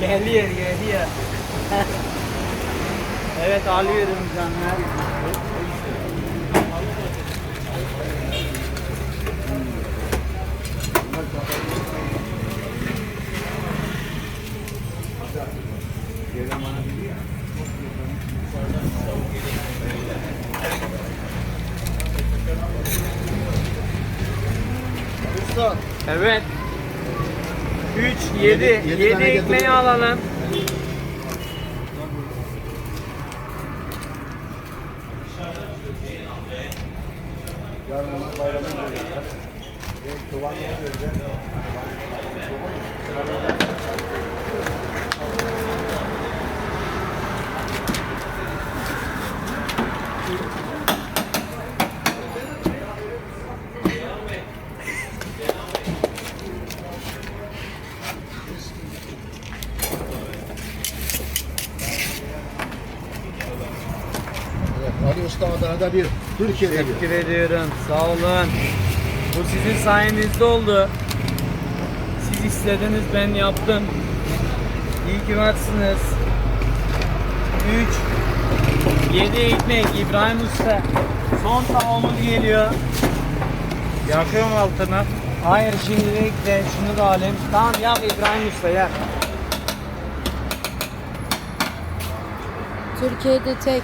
Geliyor geliyor. evet alıyorum canlar. Evet. 3, 7, Yedi- yedi 7 tane ekmeği getiriyorum. alalım. Yarın bayramı göreceğiz. Kıvanç'ı göreceğiz. Ali Usta Adana'da bir, Türkiye'de bir. Teşekkür ediyorum. Sağ olun. Bu sizin sayenizde oldu. Siz istediniz ben yaptım. İyi ki varsınız. 3 7 ekmek İbrahim Usta. Son tavuğumuz geliyor. Yakıyorum altına. Hayır şimdilik de şunu da alayım. Tamam yap İbrahim Usta yap. Türkiye'de tek.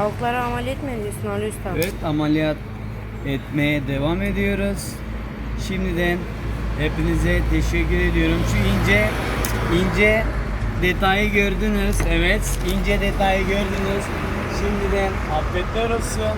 Tavuklara ameliyat mı ediyorsun Ali Usta? Evet ameliyat etmeye devam ediyoruz. Şimdiden hepinize teşekkür ediyorum. Şu ince ince detayı gördünüz. Evet ince detayı gördünüz. Şimdiden afiyetler olsun.